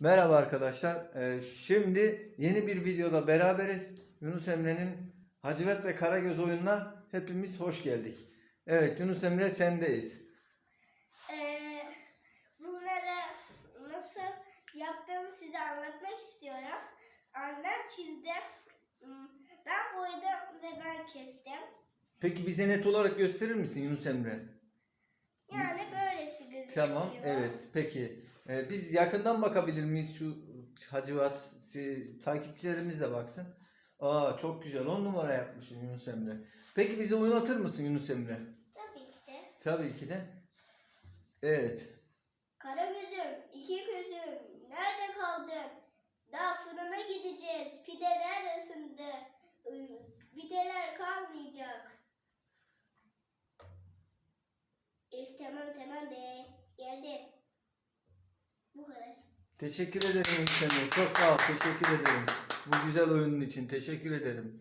Merhaba arkadaşlar. Ee, şimdi yeni bir videoda beraberiz. Yunus Emre'nin Hacivat ve Karagöz oyununa hepimiz hoş geldik. Evet Yunus Emre sendeyiz. Ee, bunları nasıl yaptığımı size anlatmak istiyorum. Annem çizdi. Hmm, Ben boyadım ve ben kestim. Peki bize net olarak gösterir misin Yunus Emre? Yani. Tamam evet peki. Ee, biz yakından bakabilir miyiz şu Hacivat si- takipçilerimiz de baksın. Aa çok güzel 10 numara yapmışsın Yunus Emre. Peki bize oynatır mısın Yunus Emre? Tabii ki de. Tabii ki de. Evet. Kara gözüm, iki gözüm, nerede kaldın? Daha fırına gideceğiz. Pideler ısındı. Ee, Pideler kalmayacak. Üf, tamam tamam be. Teşekkür ederim Emre. Çok sağ ol. Teşekkür ederim. Bu güzel oyunun için teşekkür ederim.